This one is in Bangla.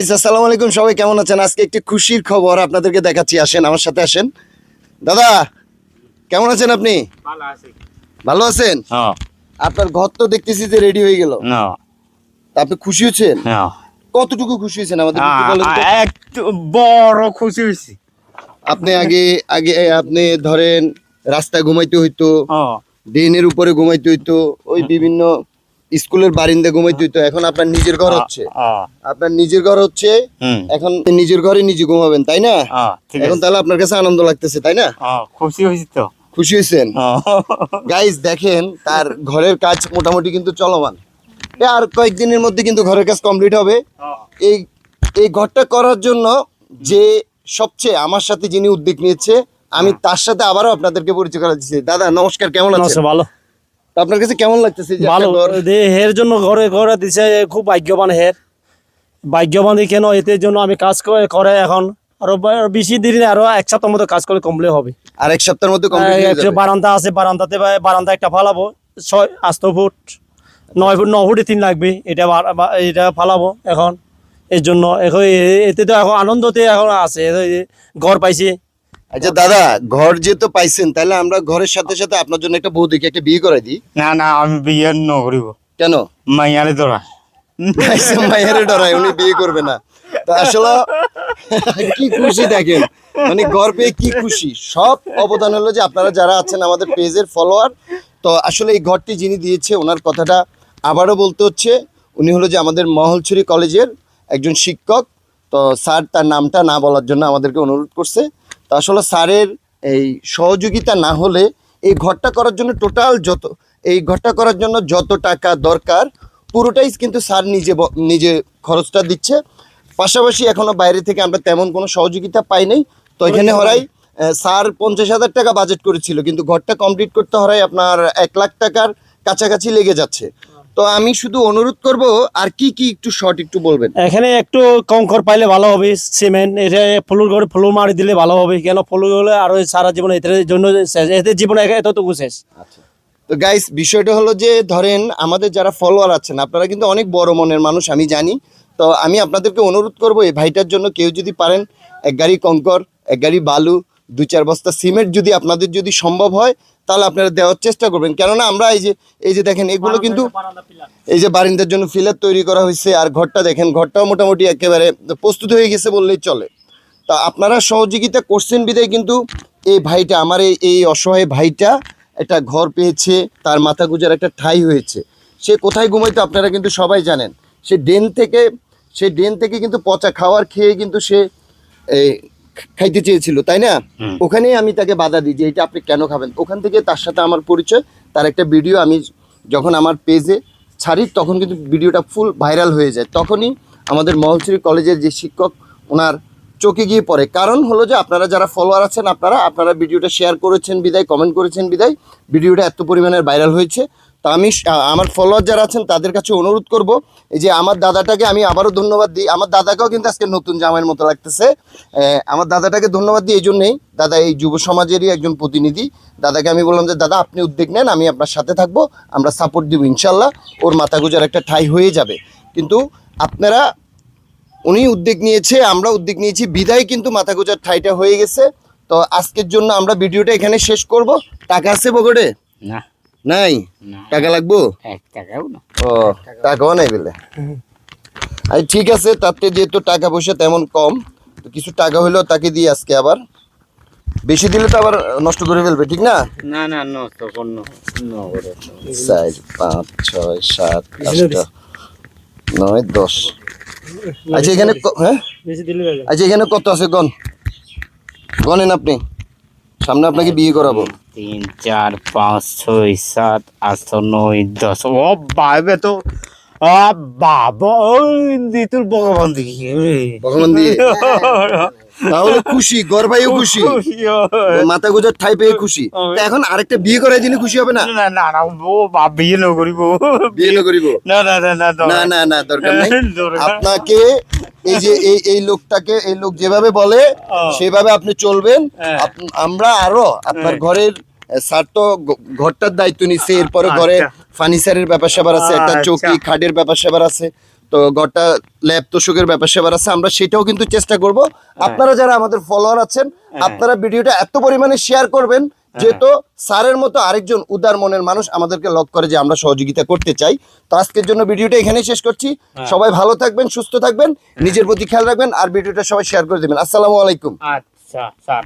আসসালামু আলাইকুম। সবাই কেমন আছেন? আজকে একটি খুশির খবর আপনাদেরকে দেখাচ্ছি। আসেন আমার সাথে আসেন। দাদা কেমন আছেন আপনি? ভালো আছেন? হ্যাঁ। আপনার ঘর তো দেখতেছি যে রেডি হয়ে গেল। আপনি খুশি হচ্ছেন কতটুকু খুশি হয়েছেন আমাদের বড় খুশি হয়েছি। আপনি আগে আগে আপনি ধরেন রাস্তায় ঘুমাইতে হইতো হ্যাঁ। ড্রেনের উপরে ঘুমাইতে হইতো ওই বিভিন্ন স্কুলের বারিন্দা ঘুমাইতে হইতো এখন আপনার নিজের ঘর হচ্ছে। হ্যাঁ আপনার নিজের ঘর হচ্ছে এখন নিজের ঘরে নিজে ঘুমাবেন তাই না? হ্যাঁ এখন তাহলে আপনার কাছে আনন্দ লাগতেছে তাই না? হ্যাঁ খুশি হয়েছি তো। খুশি হয়েছেন? হ্যাঁ গাইজ দেখেন তার ঘরের কাজ মোটামুটি কিন্তু চলমান। আর কয়েকদিনের মধ্যে কিন্তু ঘরের কাজ কমপ্লিট হবে। এই এই ঘরটা করার জন্য যে সবচেয়ে আমার সাথে যিনি উদ্যোগ নিয়েছে আমি তার সাথে আবারও আপনাদেরকে পরিচয় করা দিচ্ছি দাদা নমস্কার কেমন আছেন? নমস্কার, ভালো। আপনার কাছে কেমন লাগতেছে ভালো। হের জন্য ঘরে ঘরে দিছে খুব ভাগ্যবান হের। ভাগ্যবান কেন? এতে জন্য আমি কাজ করে এখন। আরও বেশি দিন আরও এক সপ্তাহ মতো কাজ করলে কমপ্লিট হবে। আর এক সপ্তাহের মধ্যে বারান্দা আছে বারান্দাতে বারান্দা একটা ফালাবো। ছয় আষ্ট ফুট নয় ফুট ন ফুটে তিন লাগবে। এটা এটা ফালাবো এখন। এর জন্য এখন এতে তো এখন আনন্দতে এখন আছে। ঘর পাইছি আচ্ছা দাদা ঘর যেহেতু পাইছেন তাহলে আমরা ঘরের সাথে সাথে আপনার জন্য একটা বউ দেখি একটা বিয়ে করে দিই। না না আমি বিয়ে ন করিব। কেন? মাইয়ারে তোরা আইসে মায়ের ডরায় উনি বিয়ে করবে না। তো আসলে কি খুশি দেখেন। মানে ঘর পেয়ে কি খুশি। সব অবদান হলো যে আপনারা যারা আছেন আমাদের পেজের ফলোয়ার তো আসলে এই ঘরটি যিনি দিয়েছে ওনার কথাটা আবারও বলতে হচ্ছে উনি হলো যে আমাদের মহলছড়ি কলেজের একজন শিক্ষক। তো স্যার তার নামটা না বলার জন্য আমাদেরকে অনুরোধ করছে। তো আসলে স্যারের এই সহযোগিতা না হলে এই ঘরটা করার জন্য টোটাল যত এই ঘরটা করার জন্য যত টাকা দরকার পুরোটাই কিন্তু স্যার নিজে নিজে খরচটা দিচ্ছে। পাশাপাশি এখনও বাইরে থেকে আমরা তেমন কোনো সহযোগিতা পাই নাই। তো এখানে হরাই স্যার পঞ্চাশ হাজার টাকা বাজেট করেছিল কিন্তু ঘরটা কমপ্লিট করতে হরাই আপনার এক লাখ টাকার কাছাকাছি লেগে যাচ্ছে। তো আমি শুধু অনুরোধ করব আর কি কি একটু শর্ট একটু বলবেন? এখানে একটু কঙ্কর পাইলে ভালো হবে সিমেন্ট এটা ফুলুর ঘরে ফুলু মারি দিলে ভালো হবে কেন ফুলু হলে আরও সারা জীবন এদের জন্য এদের জীবনে এতটুকু শেষ। তো গাইস বিষয়টা হলো যে ধরেন আমাদের যারা ফলোয়ার আছেন আপনারা কিন্তু অনেক বড় মনের মানুষ আমি জানি। তো আমি আপনাদেরকে অনুরোধ করব এই ভাইটার জন্য কেউ যদি পারেন এক গাড়ি কঙ্কর এক গাড়ি বালু দু চার বস্তা সিমেন্ট যদি আপনাদের যদি সম্ভব হয় তাহলে আপনারা দেওয়ার চেষ্টা করবেন। কেননা আমরা এই যে এই যে দেখেন এগুলো কিন্তু এই যে বারিন্দার জন্য ফিলার তৈরি করা হয়েছে আর ঘরটা দেখেন ঘরটাও মোটামুটি একেবারে প্রস্তুত হয়ে গেছে বললেই চলে। তা আপনারা সহযোগিতা করছেন বিদায় কিন্তু এই ভাইটা আমার এই এই অসহায় ভাইটা একটা ঘর পেয়েছে তার মাথা গুজার একটা ঠাই হয়েছে। সে কোথায় ঘুমাইতো আপনারা কিন্তু সবাই জানেন। সে ডেন থেকে সে ডেন থেকে কিন্তু পচা খাওয়ার খেয়ে কিন্তু সে এই খাইতে চেয়েছিল তাই না? হুম। ওখানেই আমি তাকে বাধা দিই যে এটা আপনি কেন খাবেন? ওখান থেকে তার সাথে আমার পরিচয় তার একটা ভিডিও আমি যখন আমার পেজে ছাড়ি তখন কিন্তু ভিডিওটা ফুল ভাইরাল হয়ে যায়। তখনই আমাদের মহলশ্রী কলেজের যে শিক্ষক ওনার চোখে গিয়ে পড়ে। কারণ হলো যে আপনারা যারা ফলোয়ার আছেন আপনারা আপনারা ভিডিওটা শেয়ার করেছেন বিদায় কমেন্ট করেছেন বিদায় ভিডিওটা এত পরিমাণের ভাইরাল হয়েছে। তো আমি আমার ফলোয়ার যারা আছেন তাদের কাছে অনুরোধ করব, এই যে আমার দাদাটাকে আমি আবারও ধন্যবাদ দিই। আমার দাদাকেও কিন্তু আজকে নতুন জামাইয়ের মতো লাগতেছে। আমার দাদাটাকে ধন্যবাদ দিই এই জন্যেই। দাদা এই যুব সমাজেরই একজন প্রতিনিধি। দাদাকে আমি বললাম যে, দাদা, আপনি উদ্যোগ নেন, আমি আপনার সাথে থাকব, আমরা সাপোর্ট দিব ইনশাল্লাহ ওর মাথা গুজার একটা ঠাই হয়ে যাবে। কিন্তু আপনারা, উনি উদ্যোগ নিয়েছে, আমরা উদ্যোগ নিয়েছি, বিদায় কিন্তু মাথা গুজার ঠাইটা হয়ে গেছে। তো আজকের জন্য আমরা ভিডিওটা এখানে শেষ করব। টাকা আছে বগড়ে না। নাই? টাকা লাগবো? এক টাকাও ও টাকাও নাই বলে। আচ্ছা ঠিক আছে তাতে যেহেতু টাকা পয়সা তেমন কম তো কিছু টাকা হলেও তাকে দিয়ে আজকে আবার। বেশি দিলে তো আবার নষ্ট করে ফেলবে ঠিক না? না না নষ্ট করুন ন করে। চার পাঁচ ছয় সাত নয় দশ। আচ্ছা এখানে হ্যাঁ? বেশি। দিলে আচ্ছা এখানে কত আছে? গন। গনেন আপনি। সামনে আপনাকে বিয়ে করাবো। তিন চার পাঁচ ছয় সাত আট নয় দশ। ও বাবে তো। বাবা দি তোর ভগবান ভগবান তাহলে খুশি গর্বাইও খুশি। মাথা গোজার ঠাই পেয়ে খুশি। এখন আরেকটা বিয়ে করাই দিলে খুশি হবে না? না না না ও বাপ বিয়ে ন করিব। বিয়ে না করিব? না না না না না। না না দরকার নাই। আপনাকে এই যে এই এই লোকটাকে এই লোক যেভাবে বলে হ্যাঁ। সেভাবে আপনি চলবেন। হ্যাঁ। আমরা আরও আপনার ঘরের স্যার তো ঘরটার দায়িত্ব নিচ্ছে এরপরে ঘরে আচ্ছা। ফার্নিচারের ব্যাপার স্যাপার আছে একটা আচ্ছা। চৌকি খাটের ব্যাপার স্যাপার আছে তো গড়টা ল্যাব তোষকের ব্যাপার সেবার আছে আমরা সেটাও কিন্তু চেষ্টা করব। আপনারা যারা আমাদের ফলোয়ার আছেন আপনারা ভিডিওটা এত পরিমাণে শেয়ার করবেন যেহেতু স্যারের মতো আরেকজন উদার মনের মানুষ আমাদেরকে লক করে যে আমরা সহযোগিতা করতে চাই। তো আজকের জন্য ভিডিওটা এখানেই শেষ করছি। সবাই ভালো থাকবেন সুস্থ থাকবেন নিজের প্রতি খেয়াল রাখবেন আর ভিডিওটা সবাই শেয়ার করে দেবেন। আসসালামু আলাইকুম। আচ্ছা স্যার।